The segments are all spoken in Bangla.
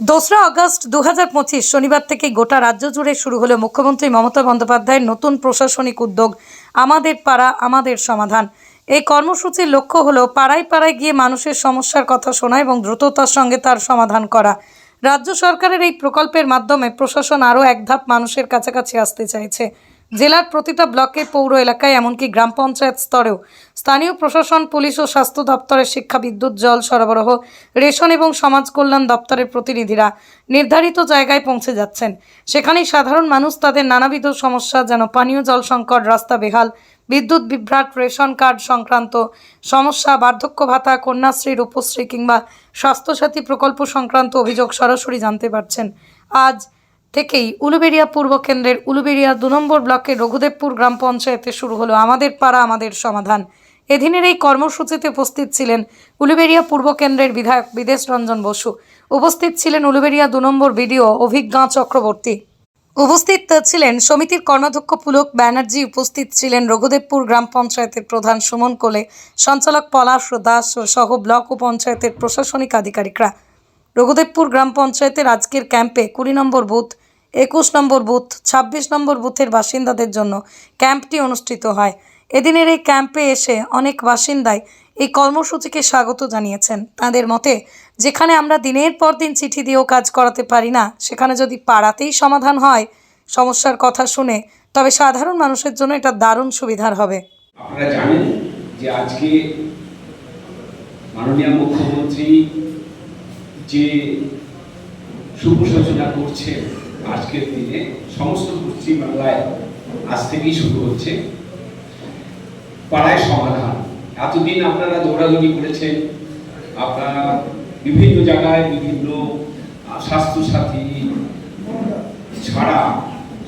দোসরা আগস্ট দু হাজার পঁচিশ শনিবার থেকে গোটা রাজ্য জুড়ে শুরু হলো মুখ্যমন্ত্রী মমতা বন্দ্যোপাধ্যায়ের নতুন প্রশাসনিক উদ্যোগ, আমাদের পাড়া, আমাদের সমাধান। এই কর্মসূচির লক্ষ্য হলো পাড়ায় পাড়ায় গিয়ে মানুষের সমস্যার কথা শোনা এবং দ্রুততার সঙ্গে তার সমাধান করা। রাজ্য সরকারের এই প্রকল্পের মাধ্যমে প্রশাসন আরও এক ধাপ মানুষের কাছাকাছি আসতে চাইছে। জেলার প্রতিটা ব্লকে পৌর এলাকায়, এমনকি গ্রাম পঞ্চায়েত স্তরেও। স্থানীয় প্রশাসন, পুলিশ ও স্বাস্থ্য দপ্তরের শিক্ষা, বিদ্যুৎ, জল সরবরাহ, রেশন এবং সমাজ কল্যাণ দপ্তরের প্রতিনিধিরা নির্ধারিত জায়গায় পৌঁছে যাচ্ছেন। সেখানেই সাধারণ মানুষ তাদের নানাবিধ সমস্যা, যেন পানীয় জল সংকট, রাস্তা বেহাল, বিদ্যুৎ বিভ্রাট, রেশন কার্ড সংক্রান্ত সমস্যা, বার্ধক্য ভাতা কন্যাশ্রী রূপশ্রী কিংবা স্বাস্থ্যসাথী প্রকল্প সংক্রান্ত অভিযোগ সরাসরি জানতে পারছেন। আজ থেকেই উলুবেড়িয়া পূর্ব কেন্দ্রের উলুবেড়িয়া দু নম্বর ব্লকের রঘুদেবপুর গ্রাম পঞ্চায়েতে শুরু হলো আমাদের পাড়া, আমাদের সমাধান। এদিনের এই কর্মসূচিতে উপস্থিত ছিলেন উলুবেড়িয়া পূর্ব কেন্দ্রের বিধায়ক বিদেশ রঞ্জন বসু। উপস্থিত ছিলেন উলুবেড়িয়া দু নম্বর বিডিও অভিজ্ঞা চক্রবর্তী। উপস্থিত ছিলেন সমিতির কর্মাধ্যক্ষ পুলক ব্যানার্জি, উপস্থিত ছিলেন রঘুদেবপুর গ্রাম পঞ্চায়েতের প্রধান সুমন কোলে, সঞ্চালক পলাশ দাস সহ ব্লক ও পঞ্চায়েতের প্রশাসনিক আধিকারিকরা। রঘুদেবপুর গ্রাম পঞ্চায়েতের আজকের ক্যাম্পে কুড়ি নম্বর বুথ, একুশ নম্বর বুথ, ছাব্বিশ নম্বর বুথের বাসিন্দাদের জন্য ক্যাম্পটি অনুষ্ঠিত হয়। এদিনের এই ক্যাম্পে এসে অনেক বাসিন্দাই এই কর্মসূচিকে স্বাগত জানিয়েছেন। তাদের মতে, যেখানে আমরা দিনের পর দিন চিঠি দিয়েও কাজ করাতে পারি না, সেখানে যদি পাড়াতেই সমাধান হয়, সমস্যার কথা শুনে, তবে সাধারণ মানুষের জন্য এটা দারুণ সুবিধার হবে। আপনারা জানেন যে আজকে মাননীয় মুখ্যমন্ত্রী যে শুভ সূচনা করছে আজকের দিনে, সমস্ত পশ্চিমবাংলায় আজ থেকেই শুরু হচ্ছে। পাড়ায় সমাধান। এতদিন আপনারা দৌড়াদৌড়ি করেছেন। আপনারা বিভিন্ন জায়গায় বিভিন্ন স্বাস্থ্যসাথী ছাড়া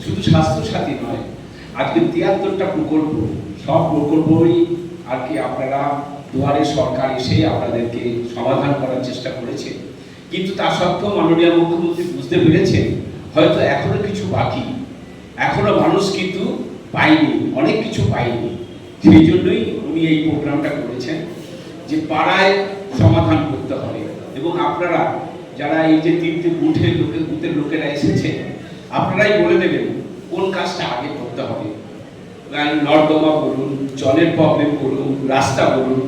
শুধু স্বাস্থ্যসাথী নয়, আজকে তিয়াত্তরটা প্রকল্প, সব প্রকল্পই আর কি আপনারা দুয়ারে সরকার এসে আপনাদেরকে সমাধান করার চেষ্টা করেছে। কিন্তু তা সত্ত্বেও মাননীয় মুখ্যমন্ত্রী বুঝতে পেরেছেন, হয়তো এখনও কিছু বাকি। এখনও মানুষ কিন্তু পায়নি, অনেক কিছু পায়নি। সেই জন্যই উনি এই প্রোগ্রামটা করেছেন, যে পাড়ায় সমাধান করতে হবে। এবং আপনারা যারা এই যে তিনটে বুথের লোকের বুথের লোকেরা এসেছে, আপনারাই বলে দেবেন কোন কাজটা আগে করতে হবে। নর্দমা বলুন, জলের প্রবলেম বলুন রাস্তা বলুন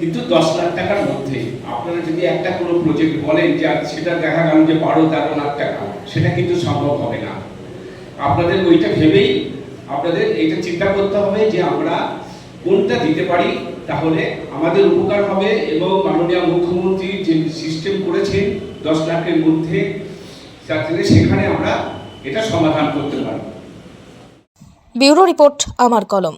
কিন্তু দশ লাখ টাকার মধ্যে আপনারা যদি একটা কোনো প্রজেক্ট বলেন যে সেটা দেখা গেল যে বারো, তেরো লাখ টাকা, সেটা কিন্তু সম্ভব হবে না। আপনাদের ওইটা ভেবেই আপনাদের এটা চিন্তা করতে হবে যে আমরা কোনটা দিতে পারি, তাহলে আমাদের উপকার হবে এবং মাননীয় মুখ্যমন্ত্রী যে সিস্টেম করেছেন দশ লাখের মধ্যে সেখানে আমরা এটা সমাধান করতে পারি ব্যুরো রিপোর্ট, আমার কলম।